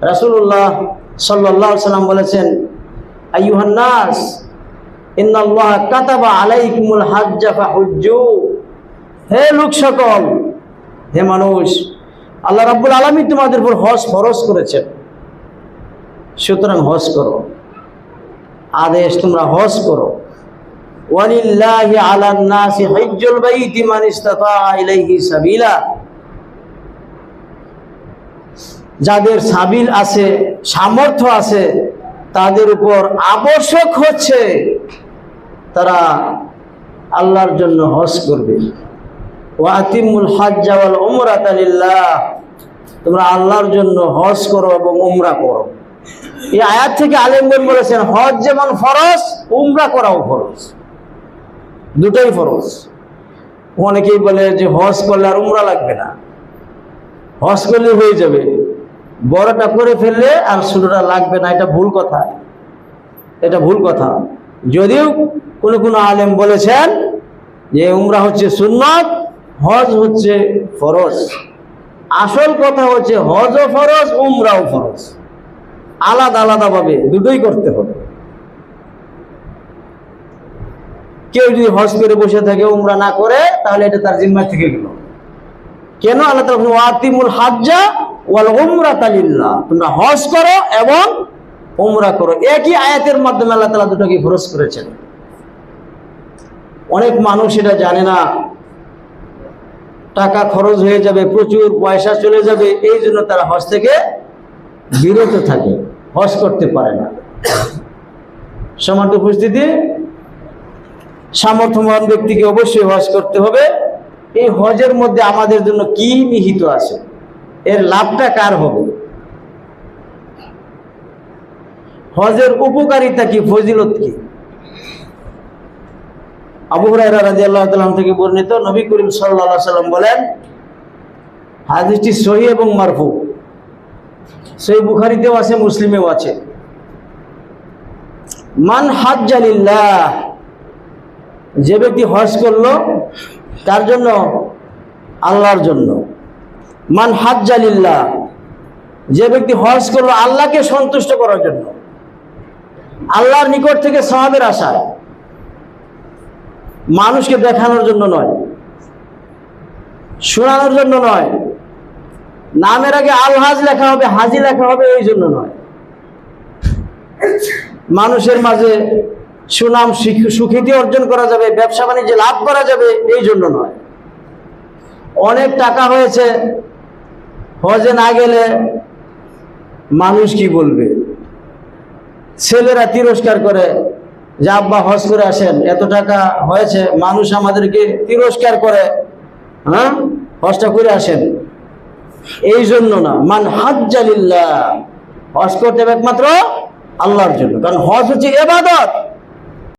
রাসূলুল্লাহ সাল্লাল্লাহু আলাইহি সাল্লাম বলেছেন, আইয়ুহান নাস, ইন্নাল্লাহ কাতাবা আলাইকুমুল হাজ্জা ফাহুজ্জু। হে লোক সকল, হে মানুষ, আল্লাহ রাব্বুল আলামিন তোমাদের উপর হজ ফরজ করেছেন। সুতরাং হজ করো। আদেশ তোমরা হজ করো। ওয়ালিল্লাহি আলান নাসি হজ্জুল বাইতি মান ইসতাতা ইলাইহি সাবিলা। যাদের সাবিল আছে, সামর্থ্য আছে, তাদের উপর আবশ্যক হচ্ছে তারা আল্লাহর জন্য হজ করবে। ওয়াতিমুল হজ্জা ওয়াল উমরাতা লিল্লাহ। তোমরা আল্লাহর জন্য হজ করো এবং উমরা করো। এই আয়াত থেকে আলেমগণ বলেছেন, হজ যেমন ফরজ, উমরা করাও ফরজ। দুটোই ফরজ। অনেকেই বলে যে হজ করলে আর উমরা লাগবে না। হজ করলে হয়ে যাবে। বড়টা করে ফেললে আর ছোটটা লাগবে না, এটা ভুল কথা। এটা ভুল কথা। যদিও কোনো কোনো আলেম বলেছেন যে উমরা হচ্ছে সুন্নত, হজ হচ্ছে ফরজ। আসল কথা হচ্ছে হজও ফরজ, উমরাও ফরজ। আলাদা আলাদাভাবে দুটোই করতে হবে। কেউ যদি হজ করে বসে থাকে, উমরা না করে, তাহলে এটা তার জিম্মায় থেকে গেল। কেন আল্লাহ ওয়াতিমুল হাজ্জা তোমরা হজ করো এবং উমরা করো। একই আয়াতের মাধ্যমে আল্লাহ তাআলা দুটোকে ফরজ করেছেন। অনেক মানুষ এটা জানে না, টাকা খরচ হয়ে যাবে, প্রচুর পয়সা চলে যাবে, এই জন্য তারা হজ থেকে বিরত থাকে, হজ করতে পারে না। সমান উপস্থিতি, সামর্থ্যবান ব্যক্তিকে অবশ্যই হজ করতে হবে। এই হজের মধ্যে আমাদের জন্য কি নিহিত আছে? এর লাভটা কার হবে? হজের উপকারিতা কি, ফজিলত কি? আবু হুরায়রা রাদিয়াল্লাহু তাআলা থেকে বর্ণিত নবী করিম আলাইহি সাল্লাম বলেন, হাদিসটি সহি এবং মারফু। সেই বুখারিতেও আছে, মুসলিমেও আছে। মান হাজ্জালিল্লাহ যে ব্যক্তি হজ করল, তার জন্য আল্লাহর জন্য। মান হাজ্জালিল্লাহ যে ব্যক্তি হজ করল আল্লাহকে সন্তুষ্ট করার জন্য। আল্লাহর নিকট থেকে সহাবের আশায় মানুষকে দেখানোর জন্য নয়, শোনানোর জন্য নয়, নামের আগে আল হাজ লেখা হবে, হাজি লেখা হবে, এই জন্য নয়। মানুষের মাঝে সুনাম সুখ্যাতি অর্জন করা যাবে, ব্যবসা বাণিজ্যে লাভ করা যাবে, এই জন্য নয়। অনেক টাকা হয়েছে হজে না গেলে মানুষ কি বলবে? ছেলেরা তিরস্কার করে, যে আব্বা হজ করে আসেন, এত টাকা হয়েছে, মানুষ আমাদেরকে তিরস্কার করে হ্যাঁ? হজটা করে আসেন। এই জন্য না, মান হাজ্জালিল্লাহ হজ করতে একমাত্র আল্লাহর জন্য। কারণ হজ হচ্ছে এবাদত।